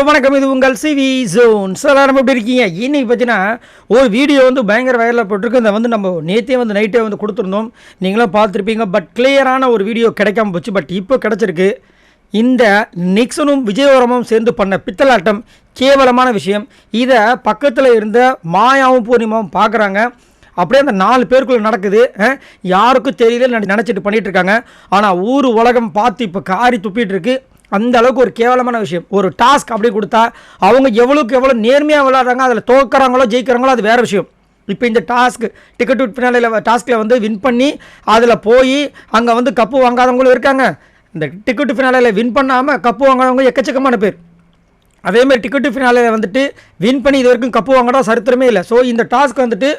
Hello வணக்கம். இது உங்கள் சிவி ஜோன். சார் எல்லாரும் எப்படி இருக்கீங்க? இன்னைக்கு பார்த்தீங்கன்னா ஒரு வீடியோ வந்து பயங்கர வைரலாக போட்டிருக்கு. அதை வந்து நம்ம நேற்றே வந்து நைட்டே வந்து கொடுத்துருந்தோம். நீங்களும் பார்த்துருப்பீங்க. பட் கிளியரான ஒரு வீடியோ கிடைக்காம போச்சு. பட் இப்போ கிடச்சிருக்கு. இந்த நிக்சனும் விஜயவரமும் சேர்ந்து பண்ண பித்தலாட்டம் கேவலமான விஷயம். இதை பக்கத்தில் இருந்த மாயாவும் பூர்ணிமாவும் பார்க்குறாங்க. அப்படியே அந்த நாலு பேருக்குள்ள நடக்குது. யாருக்கும் தெரியல நினச்சிட்டு பண்ணிகிட்டு இருக்காங்க. ஆனால் ஊர் உலகம் பார்த்து இப்போ காரி துப்பிட்டு இருக்குது அந்த அளவுக்கு ஒரு கேவலமான விஷயம். ஒரு டாஸ்க் அப்படி கொடுத்தா அவங்க எவ்வளோக்கு எவ்வளோ நேர்மையாக விளையாடுறாங்க அதில் தோக்குறாங்களோ ஜெயிக்கிறாங்களோ அது வேறு விஷயம். இப்போ இந்த டாஸ்க் டிக்கெட் பின்னாலையில் டாஸ்கில் வந்து வின் பண்ணி அதில் போய் அங்கே வந்து கப்பு வாங்காதவங்களும் இருக்காங்க. இந்த டிக்கெட் ஃபினாலையில் வின் பண்ணாமல் கப்பு வாங்காதவங்க எக்கச்சக்கமான பேர். அதேமாதிரி டிக்கெட்டு ஃபினாலையில் வந்துட்டு வின் பண்ணி இது வரைக்கும் கப்பு வாங்கினா சரித்திரமே இல்லை. ஸோ இந்த டாஸ்க் வந்துட்டு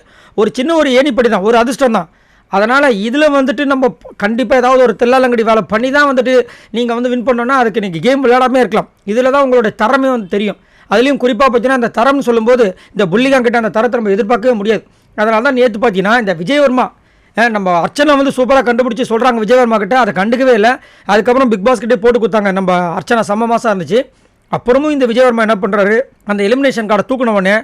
ஒரு சின்ன ஒரு ஏணிப்படி தான் ஒரு அதிர்ஷ்டம் தான் அதனால் இதில் வந்துட்டு நம்ம கண்டிப்பாக ஏதாவது ஒரு தெல்லாலங்கடி வேலை பண்ணி தான் வந்துட்டு நீங்கள் வந்து வின் பண்ணோன்னா அதுக்கு நீங்கள் கேம் விளையாடாமே இருக்கலாம். இதில் தான் உங்களோட திறமை வந்து தெரியும். அதுலேயும் குறிப்பாக பார்த்தீங்கன்னா அந்த தரம்னு சொல்லும்போது இந்த புள்ளிகாங் கிட்ட அந்த தரத்தை நம்ம எதிர்பார்க்கவே முடியாது. அதனால தான் நேற்று பார்த்தீங்கன்னா இந்த விஜயவர்மா நம்ம அர்ச்சனை வந்து சூப்பராக கண்டுபிடிச்சி சொல்கிறாங்க விஜயவர்மா கிட்ட. அதை கண்டுக்கவே இல்லை. அதுக்கப்புறம் பிக் பாஸ் கிட்டே போட்டு கொடுத்தாங்க. நம்ம அர்ச்சனா செம்ம மாதம் இருந்துச்சு. அப்புறமும் இந்த விஜயவர்மா என்ன பண்ணுறாரு அந்த எலிமினேஷன் கார்டை தூக்கினவனே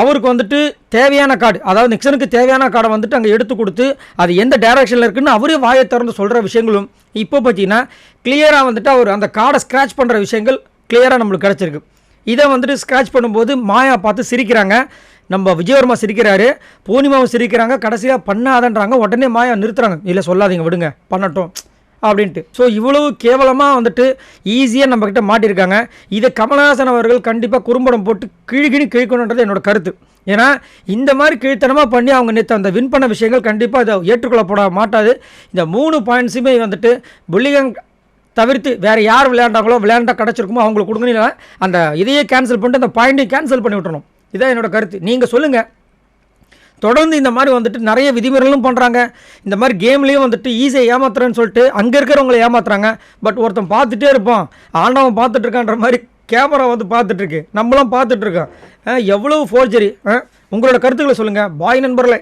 அவருக்கு வந்துட்டு தேவையான கார்டு அதாவது நிக்சனுக்கு தேவையான கார்டை வந்துட்டு அங்கே எடுத்து கொடுத்து அது எந்த டைரக்ஷனில் இருக்குன்னு அவரே வாயை திறந்து சொல்கிற விஷயங்களும் இப்போ பார்த்தீங்கன்னா கிளியராக வந்துட்டு அவர் அந்த கார்டை ஸ்க்ராட்ச் பண்ணுற விஷயங்கள் கிளியராக நம்மளுக்கு கிடச்சிருக்கு. இதை வந்துட்டு ஸ்க்ராட்ச் பண்ணும்போது மாயா பார்த்து சிரிக்கிறாங்க. நம்ம விஜயவர்மா சிரிக்கிறாரு பூர்ணிமாவும் சிரிக்கிறாங்க கடைசியாக பண்ணாதன்றாங்க உடனே மாயா நிறுத்துறாங்க. இல்லை சொல்லாதீங்க விடுங்க பண்ணட்டும். அப்படின்ட்டு. ஸோ இவ்வளவு கேவலமாக வந்துட்டு ஈஸியாக நம்மக்கிட்ட மாட்டியிருக்காங்க இதை கமலஹாசன் அவர்கள் கண்டிப்பாக குறும்படம் போட்டு கிழிகிழி கிழிக்கணுன்றது என்னோட கருத்து. ஏன்னா இந்த மாதிரி கீழ்த்தனமாக பண்ணி அவங்க நேற்று அந்த வின் பண்ண விஷயங்கள் கண்டிப்பாக இதை ஏற்றுக்கொள்ளப்பட மாட்டாது. இந்த மூணு பாயிண்ட்ஸுமே வந்துட்டு புள்ளிகங் தவிர்த்து வேறு யார் விளையாண்டாங்களோ விளையாண்டா கிடச்சிருக்குமோ அவங்களுக்கு கொடுங்கன்னு அந்த இதையே கேன்சல் பண்ணிட்டு அந்த பாயிண்ட்டையும் கேன்சல் பண்ணி விட்டுறணும். இதான் என்னோட கருத்து. நீங்கள் சொல்லுங்கள் தொடர்ந்து இந்த மாதிரி வந்துட்டு நிறைய விதிமுறைகளும் பண்ணுறாங்க இந்த மாதிரி கேம்லேயும் வந்துட்டு ஈஸியாக ஏமாத்துறேன்னு சொல்லிட்டு அங்கே இருக்கிறவங்களை ஏமாத்துறாங்க. பட் ஒருத்தன் பார்த்துட்டே இருப்பான். ஆண்டவன் பார்த்துட்டு இருக்கான்ற மாதிரி கேமரா வந்து பார்த்துட்ருக்கு நம்மளும் பார்த்துட்ருக்கோம் எவ்வளோ ஃபோர்ஜரி உங்களோட கருத்துக்களை சொல்லுங்கள் பாய் நண்பர்களே.